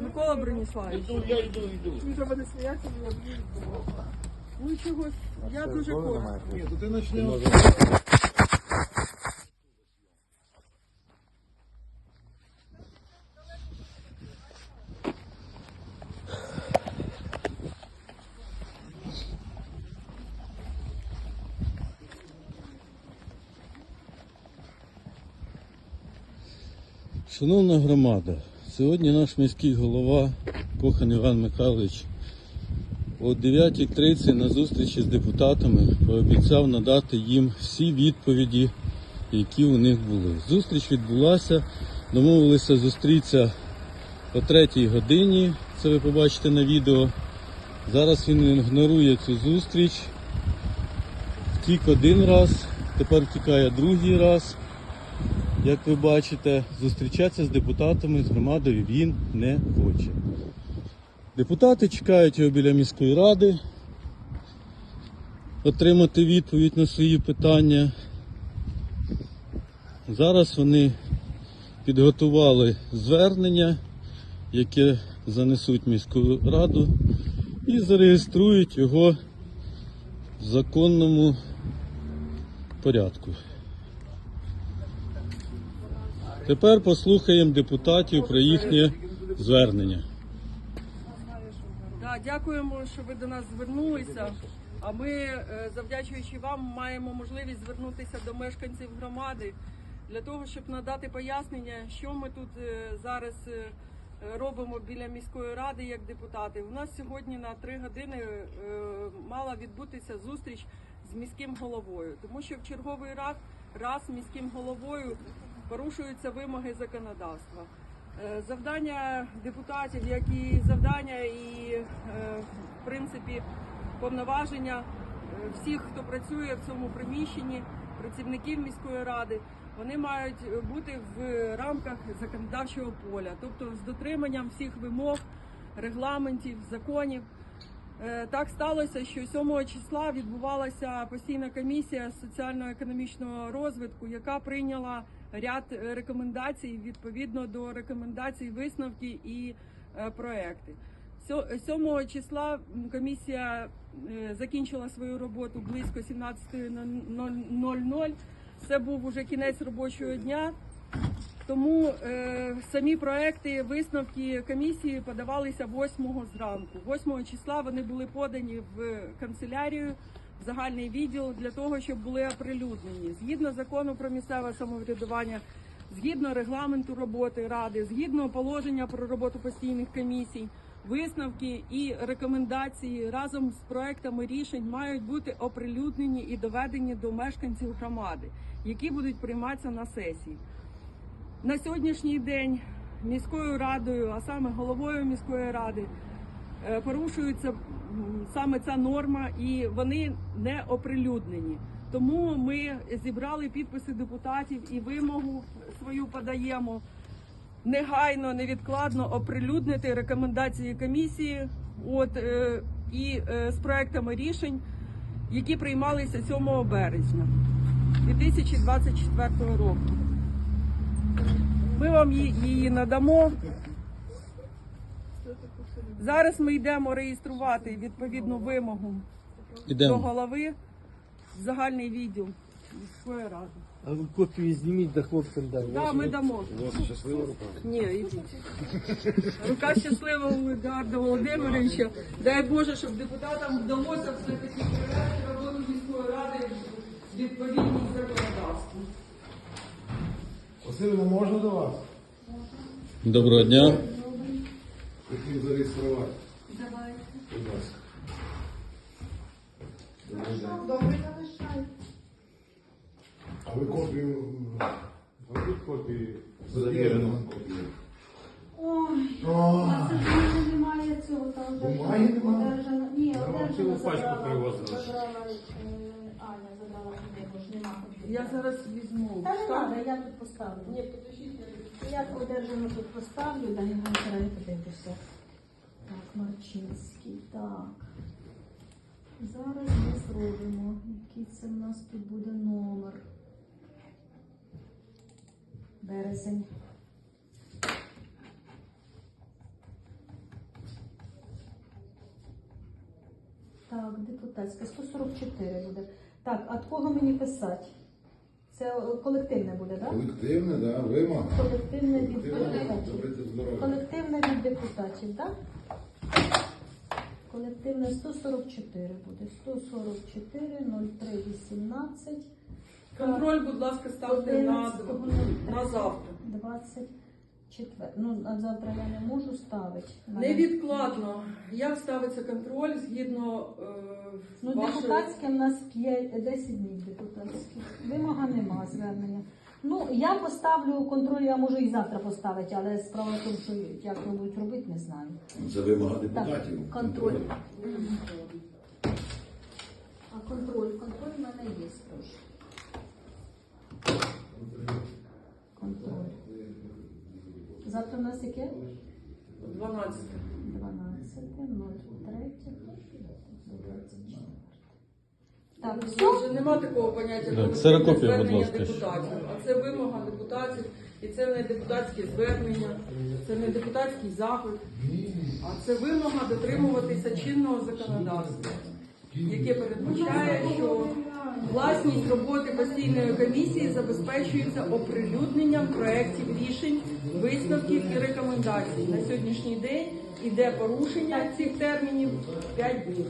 Микола Броніславович. Йду, я йду, йду. Він треба не сміятися, я Ну чогось, я дуже коротко. Ні, то ти почнеш. Шановна громада, сьогодні наш міський голова Кохан Іван Михайлович о 9.30 на зустрічі з депутатами пообіцяв надати їм всі відповіді, які у них були. Зустріч відбулася, домовилися зустрітися о 3 годині, це ви побачите на відео. Зараз він ігнорує цю зустріч. Втік один раз, тепер втікає другий раз. Як ви бачите, зустрічатися з депутатами, з громадою він не хоче. Депутати чекають його біля міської ради, отримати відповідь на свої питання. Зараз вони підготували звернення, яке занесуть міську раду і зареєструють його в законному порядку. Тепер послухаємо депутатів про їхнє звернення. Да, дякуємо, що ви до нас звернулися. А ми, е, завдячуючи вам, маємо можливість звернутися до мешканців громади для того, щоб надати пояснення, що ми тут е, зараз е, робимо біля міської ради як депутати. У нас сьогодні на три години мала відбутися зустріч з міським головою, тому що в черговий раз раз міським головою порушуються вимоги законодавства. Е, Завдання депутатів, як і завдання і е, в принципі повноваження е, всіх, хто працює в цьому приміщенні, працівників міської ради, вони мають бути в рамках законодавчого поля, тобто з дотриманням всіх вимог, регламентів, законів. Так сталося, що 7 числа відбувалася постійна комісія соціально-економічного розвитку, яка прийняла ряд е, рекомендацій відповідно до рекомендацій, висновки і е, проекти. 7 числа комісія е, закінчила свою роботу близько 17.00. Це був уже кінець робочого дня. Тому е, самі проекти, висновки комісії подавалися 8 зранку. 8 числа вони були подані в канцелярію, загальний відділ для того, щоб були оприлюднені. Згідно закону про місцеве самоврядування, згідно регламенту роботи ради, згідно положення про роботу постійних комісій, висновки і рекомендації разом з проектами рішень мають бути оприлюднені і доведені до мешканців громади, які будуть прийматися на сесії. На сьогоднішній день міською радою, а саме головою міської ради, порушується саме ця норма, і вони не оприлюднені. Тому ми зібрали підписи депутатів і вимогу свою подаємо негайно, невідкладно оприлюднити рекомендації комісії. От е, і е, з проектами рішень, які приймалися 7 березня 2024 року. Ми вам її надамо. Зараз ми йдемо реєструвати відповідну вимогу до голови в загальний відділ міської ради. А ви копію зніміть до хлопцям дай. Так, ми дамо. У вас щаслива рука. Ні, ідіть. Рука щасливого Едуарда Володимировича. Дай Боже, щоб депутатам вдалося все-таки привести роботу міської ради відповідність законодавству. Василина, можна до вас? Доброго дня. Хотів зареєструвати. Давай. Будь ласка. А ви копію... Робіть копії завірену копію. Ой, а це ж вже немає цього там Бумаги немає? одержано. Ні, Я вам цілу пачку забрала, привозила. забрала, е, Аня забрала бо ж нема комп'ютера. Я зараз візьму. Та не треба, я тут поставлю. Ні, підпишіть. Я одержано тут поставлю, дай я зараз подивлюся. Так, Марчинський. Так. Зараз ми зробимо, який це в нас тут буде номер. Березень. Так, депутатська, 144 буде. Так, а кого мені писати? Це е, колективне буде, так? Колективне, да, вимога. Колективне від депутатів. Колективне від депутатів, так? Колективне 144 буде. 144, 03, 18. Контроль, будь ласка, ставте на, на завтра. 24. Ну, а завтра я не можу ставити. Невідкладно. Як ставиться контроль згідно е, Ну, вашої... депутатське в нас 5, 10 днів депутатських. Вимога нема звернення. Ну, я поставлю контроль, я можу і завтра поставити, але справа в тому, що як ви будуть робити, не знаю. Це вимога Так, депутатів. контроль. А контроль, контроль в мене є теж. Контроль. Завтра у нас яке? 12. 12, 03, 24. Так, Вже все. нема такого поняття Так, колективне ксерокопія, будь звернення ласка. депутатів. А це вимога депутатів, і це не депутатське звернення, це не депутатський запит, а це вимога дотримуватися чинного законодавства, яке передбачає, що власність роботи постійної комісії забезпечується оприлюдненням проєктів рішень, висновків і рекомендацій. На сьогоднішній день іде порушення цих термінів 5 днів.